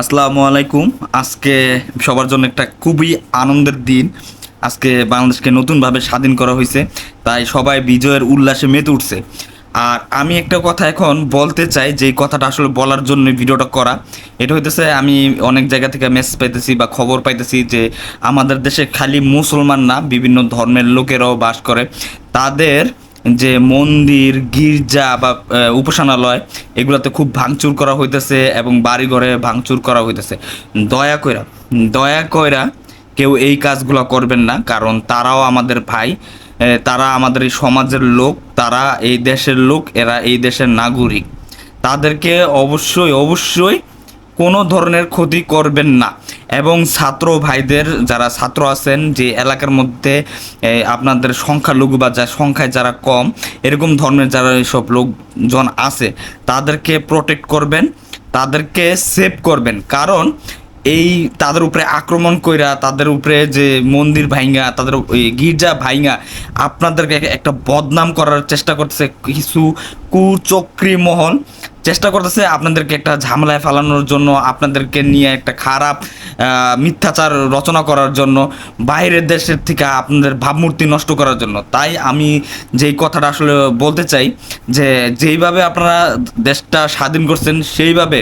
আসসালামু আলাইকুম। আজকে সবার জন্য একটা খুবই আনন্দের দিন। আজকে বাংলাদেশকে নতুনভাবে স্বাধীন করা হয়েছে, তাই সবাই বিজয়ের উল্লাসে মেতে উঠছে। আর আমি একটা কথা এখন বলতে চাই, যে কথাটা আসলে বলার জন্য ভিডিওটা করা। এটা হইতেছে, আমি অনেক জায়গা থেকে মেসেজ পাইতেছি বা খবর পাইতেছি যে আমাদের দেশে খালি মুসলমান না, বিভিন্ন ধর্মের লোকেরাও বাস করে। তাদের যে মন্দির, গির্জা বা উপাসনালয়, এগুলোতে খুব ভাঙচুর করা হইতেছে এবং বাড়িঘরে ভাঙচুর করা হইতেছে। দয়া কইরা দয়া কইরা কেউ এই কাজগুলো করবেন না, কারণ তারাও আমাদের ভাই তারা আমাদের এই সমাজের লোক, তারা এই দেশের লোক, এরা এই দেশের নাগরিক। তাদেরকে অবশ্যই অবশ্যই কোনো ধরনের ক্ষতি করবেন না। এবং ছাত্র ভাইদের যারা ছাত্র আছেন, যে এলাকার মধ্যে আপনাদের সংখ্যালঘু বা যা সংখ্যায় যারা কম, এরকম ধর্মের যারা এইসব লোকজন আছে, তাদেরকে প্রোটেক্ট করবেন, তাদেরকে সেভ করবেন। কারণ এই তাদের উপরে আক্রমণ কইরা, তাদের উপরে যে মন্দির ভাইঙ্গা, তাদের গির্জা ভাইঙ্গা, আপনাদেরকে একটা বদনাম করার চেষ্টা করতেছে কিছু কুচক্রী মহল চেষ্টা করতেছে আপনাদেরকে একটা ঝামেলায় ফেলানোর জন্য, আপনাদেরকে নিয়ে একটা খারাপ মিথ্যাচার রচনা করার জন্য, বাইরের দেশের থেকে আপনাদের ভাবমূর্তি নষ্ট করার জন্য। তাই আমি যেই কথাটা আসলে বলতে চাই, যে যেইভাবে আপনারা দেশটা স্বাধীন করছেন, সেইভাবে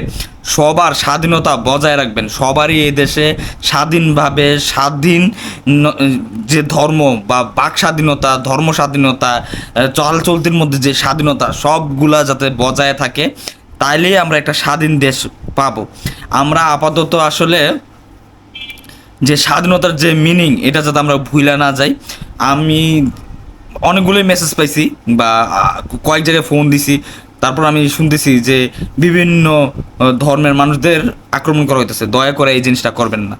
সবার স্বাধীনতা বজায় রাখবেন। সবারই এই দেশে স্বাধীনভাবে স্বাধীন যে ধর্ম বা বাক স্বাধীনতা, ধর্ম স্বাধীনতা চল চলতির মধ্যে যে স্বাধীনতা, সবগুলা যাতে বজায় থাকে। তাইলেই আমরা একটা স্বাধীন দেশ পাবো। আমরা আপাতত আসলে যে স্বাধীনতার যে মিনিং এটা যাতে আমরা ভুলে না যাই, আমি অনেকগুলোই মেসেজ পাইছি বা কয়েক জায়গায় ফোন দিছি, তারপর আমি শুনতেছি যে বিভিন্ন ধর্মের মানুষদের আক্রমণ করা হইতেছে। দয়া করে এই জিনিসটা করবেন না।